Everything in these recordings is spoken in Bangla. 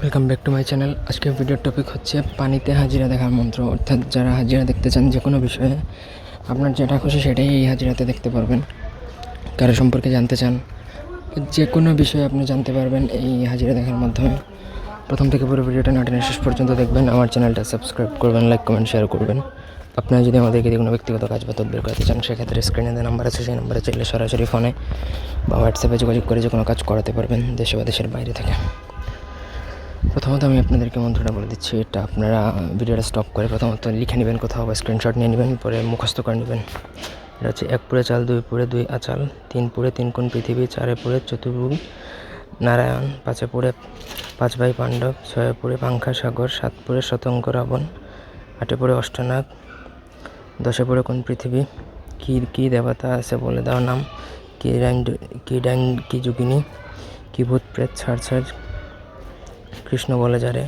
Welcome back to my channel আজকের ভিডিওর টপিক হচ্ছে পানিতে হাজিরা দেখার মন্ত্র। অর্থাৎ যারা হাজিরা দেখতে চান যে কোনো বিষয়ে, আপনার যেটা খুশি সেটাই এই হাজিরাতে দেখতে পারবেন। কারও সম্পর্কে জানতে চান, যে কোনো বিষয়ে আপনি জানতে পারবেন এই হাজিরা দেখার মাধ্যমে। প্রথম থেকে পুরো ভিডিওটা নাটনের শেষ পর্যন্ত দেখবেন। আমার চ্যানেলটা সাবস্ক্রাইব করবেন লাইক কমেন্ট শেয়ার করবেন। আপনারা যদি আমাদেরকে দিয়ে কোনো ব্যক্তিগত কাজ বা তদবির করতে চান, সেক্ষেত্রে স্ক্রিনে যে নাম্বার আছে, সেই নাম্বারে চাইলে সরাসরি ফোনে বা হোয়াটসঅ্যাপে যোগাযোগ করে যে কোনো কাজ করাতে পারবেন দেশে বা দেশের বাইরে থেকে। প্রথমত আমি আপনাদেরকে মন্ত্রটা বলে দিচ্ছি, এটা আপনারা ভিডিওটা স্টপ করে প্রথমত লিখে নেবেন কোথাও বা স্ক্রিনশট নিয়ে নেবেন, পরে মুখস্থ করে নেবেন। এটা হচ্ছে এক পুরে চাল, দুই পুরে দুই আচাল, তিন পুরে তিন কোণ পৃথিবী, চারে পুরে চতুর্ভুজ, নারায়ণ, পাঁচে পুরে পাঁচ ভাই পাণ্ডব, ছয়ে পুরে পাংখা সাগর, সাত পুরে শতঙ্ক রাবণ, আটে পুরে অষ্টনাগ, দশে পুরে কোন পৃথিবী, কী কী দেবতা আছে বলে দাও নাম, কী ডাইন কী ডাইন কি যোগিনী, কী ভূত প্রেত ছাড় ছাড় কৃষ্ণ বলে যারে,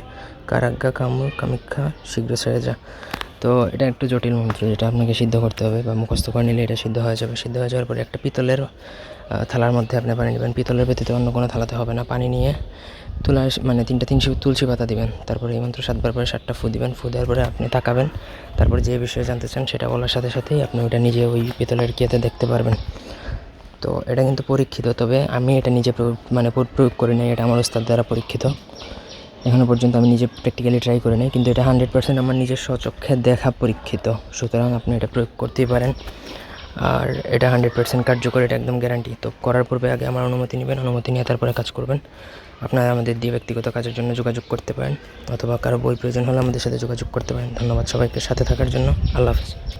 কারাজ্ঞা কামু, কামিক্ষা, শীঘ্র ছেড়ে যা। তো এটা একটু জটিল মন্ত্র, যেটা আপনাকে সিদ্ধ করতে হবে বা মুখস্থ করে নিলে এটা সিদ্ধ হয়ে যাবে। সিদ্ধ হয়ে যাওয়ার পরে একটা পিতলের থালার মধ্যে আপনি পানি নেবেন পিতলের ব্যতীত অন্য কোনো থালাতে হবে না। পানি নিয়ে তুলা মানে তিনটা তিনশো তুলসী পাতা দিবেন। তারপরে এই মন্ত্র সাতবার পরে সাতটা ফু দিবেন। ফু দেওয়ার পরে আপনি তাকাবেন। তারপরে যে বিষয়ে জানতে চান সেটা বলার সাথে সাথেই আপনি ওটা নিজে ওই পিতলের কিয়াতে দেখতে পারবেন। তো এটা কিন্তু পরীক্ষিত, তবে আমি এটা নিজে মানে পুরো প্রয়োগ করি নাই, এটা আমার ওস্তাদ দ্বারা পরীক্ষিত। এখনও পর্যন্ত আমি নিজে প্র্যাকটিক্যালি ট্রাই করি নাই, কিন্তু এটা হান্ড্রেড পার্সেন্ট আমার নিজের স্বচক্ষে দেখা পরীক্ষিত। সুতরাং আপনি এটা প্রয়োগ করতেই পারেন। আর এটা হান্ড্রেড পার্সেন্ট কার্যকর, এটা একদম গ্যারান্টি তো করার পূর্বে আগে আমার অনুমতি নেবেন, অনুমতি নিয়ে তারপরে কাজ করবেন। আপনারা আমাদের দিয়ে ব্যক্তিগত কাজের জন্য যোগাযোগ করতে পারেন, অথবা কারও বই প্রয়োজন হলে আমাদের সাথে যোগাযোগ করতে পারেন। ধন্যবাদ সবাইকে সাথে থাকার জন্য। আল্লাহ হাফিজ।